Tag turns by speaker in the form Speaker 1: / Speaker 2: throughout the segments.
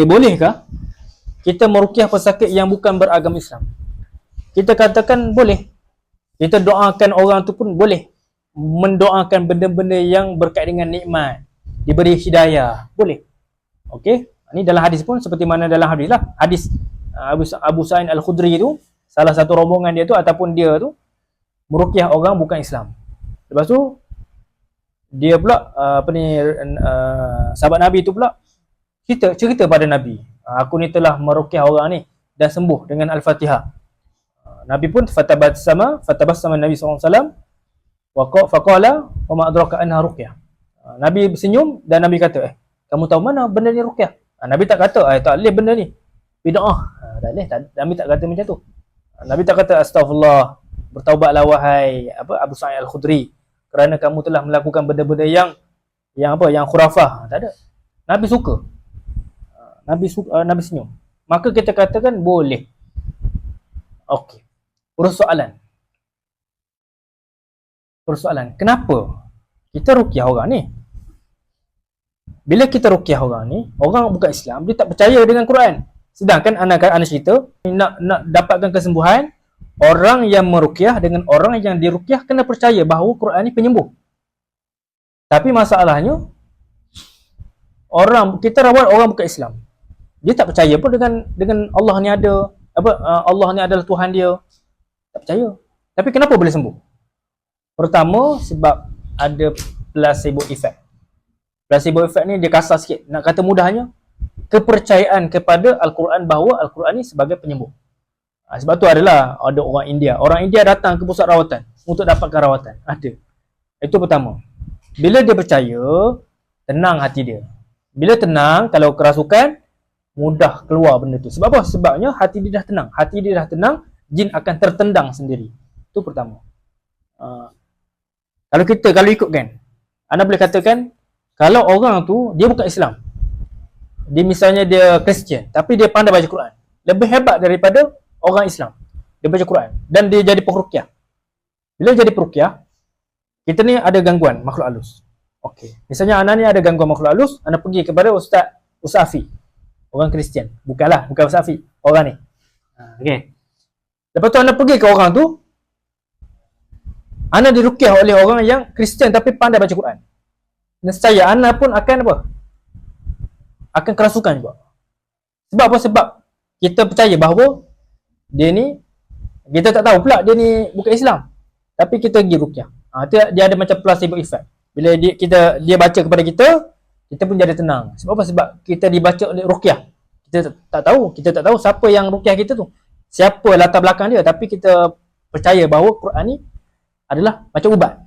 Speaker 1: Eh, bolehkah kita merukiah pesakit yang bukan beragama Islam? Kita katakan boleh. Kita doakan orang tu pun boleh. Mendoakan benda-benda yang berkait dengan nikmat. Diberi hidayah. Boleh. Okey. Ini dalam hadis pun seperti mana dalam hadis lah. Hadis uh, Abu, Abu Sa'id Al-Khudri tu, salah satu rombongan dia tu ataupun dia tu merukiah orang bukan Islam. Lepas tu dia pula uh, apa ni uh, sahabat Nabi tu pula cerita cerita pada Nabi. Uh, aku ni telah merukiah orang ni dan sembuh dengan Al-Fatihah. Uh, Nabi pun fatabassama fatabassama Nabi SAW wa qa- faqala wa ma adraka anha ruqyah. Uh, Nabi bersenyum dan Nabi kata, "Eh, kamu tahu mana benda ni ruqyah?" Nabi tak kata, "Eh, tak boleh benda ni." Bid'ah. Tak. Tak- Nabi tak kata macam tu. Nabi tak kata astagfirullah, bertaubatlah wahai apa Abu Sa'id Al-Khudri kerana kamu telah melakukan benda-benda yang yang apa yang khurafah. Tak ada. Nabi suka. Nabi uh, Nabi senyum. Maka kita katakan boleh. Okey. Persoalan. Persoalan. Kenapa kita rukiah orang ni? Bila kita rukiah orang ni, orang bukan Islam, dia tak percaya dengan Quran. Sedangkan anak anak cerita nak nak dapatkan kesembuhan, orang yang merukiah dengan orang yang dirukiah kena percaya bahawa Quran ni penyembuh. Tapi masalahnya orang kita rawat orang bukan Islam. Dia tak percaya pun dengan dengan Allah ni ada apa uh, Allah ni adalah Tuhan dia. Tak percaya. Tapi kenapa boleh sembuh? Pertama sebab ada placebo effect. Placebo effect ni dia kasar sikit. Nak kata mudahnya kepercayaan kepada Al-Quran bahawa Al-Quran ni sebagai penyembuh. Ha, sebab tu adalah ada orang India. Orang India datang ke pusat rawatan untuk dapatkan rawatan. Ada. Itu pertama. Bila dia percaya, tenang hati dia. Bila tenang, kalau kerasukan, mudah keluar benda tu. Sebab apa? Sebabnya hati dia dah tenang. Hati dia dah tenang, jin akan tertendang sendiri. Itu pertama. Uh, kalau kita, kalau ikut kan, anda boleh katakan, kalau orang tu, dia bukan Islam. Dia misalnya dia Kristian, tapi dia pandai baca Quran. Lebih hebat daripada orang Islam. Dia baca Quran. Dan dia jadi perukiah. Bila jadi perukiah, kita ni ada gangguan makhluk halus. Okey. Misalnya anda ni ada gangguan makhluk halus, anda pergi kepada Ustaz Ustaz Afi. Orang Kristian. Bukanlah, bukan Ustaz Afi. Orang ni. Ha, okey. Lepas tu anda pergi ke orang tu, anda dirukiah oleh orang yang Kristian tapi pandai baca Quran. Nescaya anda pun akan apa? Akan kerasukan juga. Sebab apa? Sebab kita percaya bahawa dia ni kita tak tahu pula dia ni bukan Islam. Tapi kita pergi rukyah. Ha, dia, dia ada macam placebo effect. Bila dia kita dia baca kepada kita, kita pun jadi tenang. Sebab apa? Sebab kita dibaca oleh rukyah. Kita tak, tahu, kita tak tahu siapa yang rukyah kita tu. Siapa latar belakang dia tapi kita percaya bahawa Quran ni adalah macam ubat.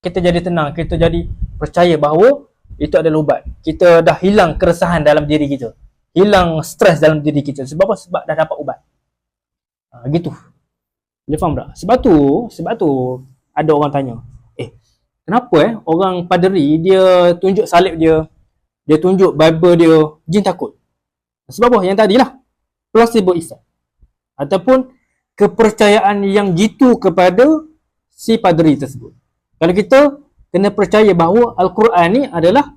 Speaker 1: Kita jadi tenang, kita jadi percaya bahawa itu adalah ubat. Kita dah hilang keresahan dalam diri kita. Hilang stres dalam diri kita. Sebab apa? Sebab dah dapat ubat. Ha, gitu. Boleh faham tak? Sebab tu, sebab tu ada orang tanya, kenapa eh orang paderi dia tunjuk salib dia, dia tunjuk Bible dia, jin takut? Sebab apa? Yang tadilah. Placebo effect. Ataupun kepercayaan yang jitu kepada si paderi tersebut. Kalau kita kena percaya bahawa Al-Quran ni adalah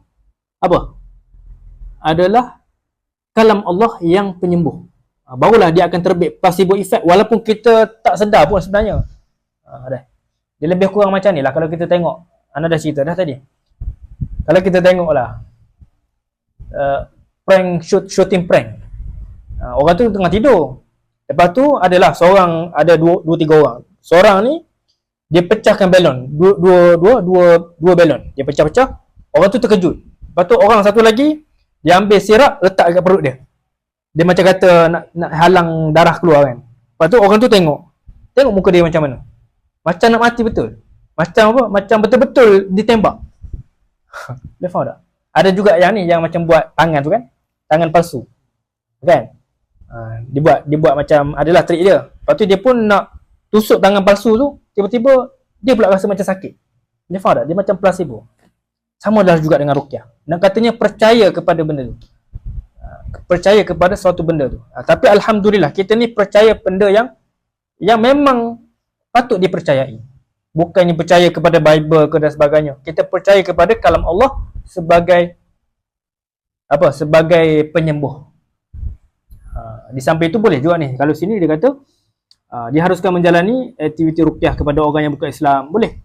Speaker 1: apa? Adalah kalam Allah yang penyembuh. Ha, barulah dia akan terbit placebo effect walaupun kita tak sedar pun sebenarnya. Ha. Dia lebih kurang macam ni lah kalau kita tengok. Anda dah cerita dah tadi. Kalau kita tengok lah uh, prank shoot, shooting prank. Uh, orang tu tengah tidur. Lepas tu adalah seorang ada dua, dua tiga orang. Seorang ni dia pecahkan balon. Dua dua dua dua, dua balon. Dia pecah-pecah. Orang tu terkejut. Lepas tu orang satu lagi dia ambil sirap letak kat perut dia. Dia macam kata nak nak halang darah keluar kan. Lepas tu orang tu tengok. Tengok muka dia macam mana. Macam nak mati betul. Macam apa? Macam betul-betul ditembak. Dia faham tak? Ada juga yang ni yang macam buat tangan tu kan. Tangan palsu. Kan? Ha, dia buat dia buat macam adalah trik dia. Lepas tu dia pun nak tusuk tangan palsu tu, tiba-tiba dia pula rasa macam sakit. Dia faham tak? Dia macam placebo. Sama adalah juga dengan rukyah. Nak katanya percaya kepada benda tu. Ha, percaya kepada suatu benda tu. Ha, tapi alhamdulillah kita ni percaya benda yang yang memang patut dipercayai. Bukannya percaya kepada Bible ke dan sebagainya. Kita percaya kepada kalam Allah sebagai apa sebagai penyembuh. Ha, di samping itu boleh juga ni. Kalau sini dia kata uh, diharuskan menjalani aktiviti ruqyah kepada orang yang bukan Islam. Boleh.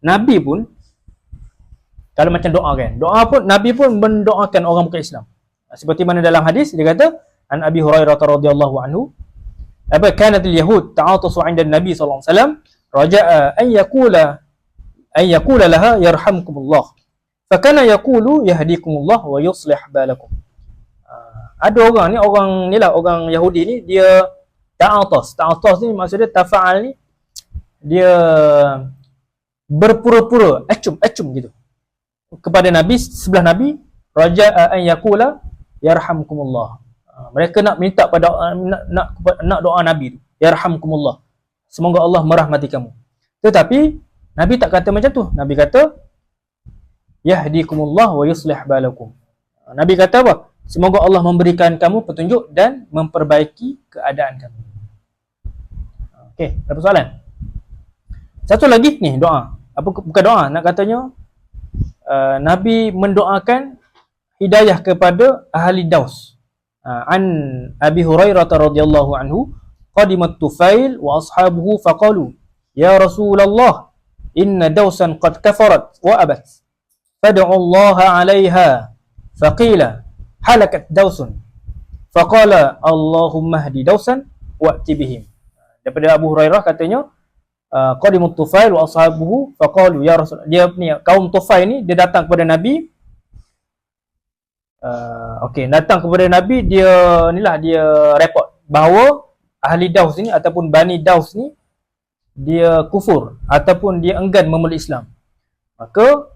Speaker 1: Nabi pun kalau macam doa kan. Doa pun Nabi pun mendoakan orang bukan Islam. Seperti mana dalam hadis dia kata an Abi Hurairah radhiyallahu anhu apa kanat al-yahud ta'atasu 'inda an-nabi sallallahu alaihi wasallam raja'a an yaqula an yaqula laha yarhamkumullah fakana yaqulu yahdikumullah wa yuslih balakum. Ah, ada orang ni orang ni lah orang Yahudi ni dia ta'atas ta'atas ni maksudnya tafa'al ni dia berpura-pura acum acum gitu. Kepada nabi sebelah nabi raja'a an yaqula yarhamkumullah Ah, mereka nak minta pada nak nak, nak doa nabi tu yarhamkumullah semoga Allah merahmati kamu. Tetapi nabi tak kata macam tu. Nabi kata yahdikumullah wa yuslih balakum. Nabi kata apa? Semoga Allah memberikan kamu petunjuk dan memperbaiki keadaan kamu. Okey ada soalan satu lagi ni doa. Apa bukan doa nak katanya uh, nabi mendoakan hidayah kepada ahli Daus. Uh, an Abi Hurairah radhiyallahu anhu qadimat Tufail wa ashabuhu faqalu ya Rasulullah inna Dausan qad kafarat wa abat fad'u Allah 'alayha faqila halakat Dausun faqala Allahumma hdi Dausan wa'ti bihim. Daripada Abu Hurairah katanya uh, qadimat Tufail wa ashabuhu faqalu ya Rasul dia ni kaum Tufail ni dia datang kepada Nabi. Uh, okey datang kepada nabi dia inilah dia report bahawa ahli Daus ni ataupun Bani Daus ni dia kufur ataupun dia enggan memeluk Islam maka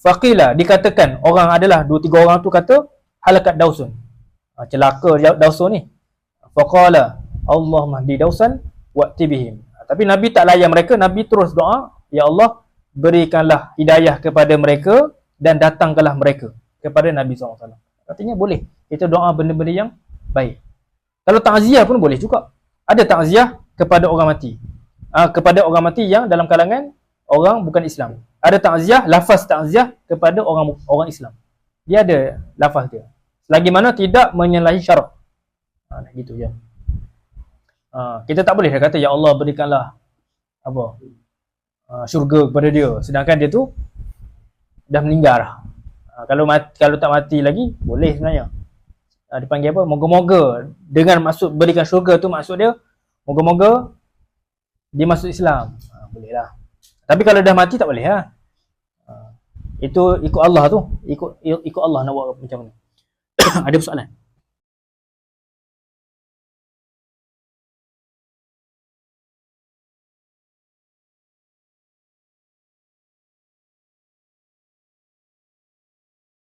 Speaker 1: faqila dikatakan orang adalah dua tiga orang tu kata halakat Dausun uh, celaka Dausun ni faqala Allah mahdi Dausan wa'ti bihim tapi nabi tak layan mereka nabi terus doa ya Allah berikanlah hidayah kepada mereka dan datangkanlah mereka kepada Nabi SAW. Artinya boleh. Kita doa benda-benda yang baik. Kalau takziah pun boleh juga. Ada takziah kepada orang mati. Uh, kepada orang mati yang dalam kalangan orang bukan Islam. Ada takziah, lafaz takziah kepada orang orang Islam. Dia ada lafaz dia. Selagi mana tidak menyalahi syarak. Ha, gitu ya. Uh, kita tak boleh kata ya Allah berikanlah apa? Uh, syurga kepada dia. Sedangkan dia tu dah meninggal dah. Ha, kalau mati, kalau tak mati lagi boleh sebenarnya. Ha, dipanggil apa? Moga-moga dengan maksud berikan syurga tu maksud dia moga-moga dia masuk Islam. Ha, boleh lah. Tapi kalau dah mati tak boleh lah. Ha, itu ikut Allah tu. Ikut ikut Allah nak buat macam mana. Ada persoalan?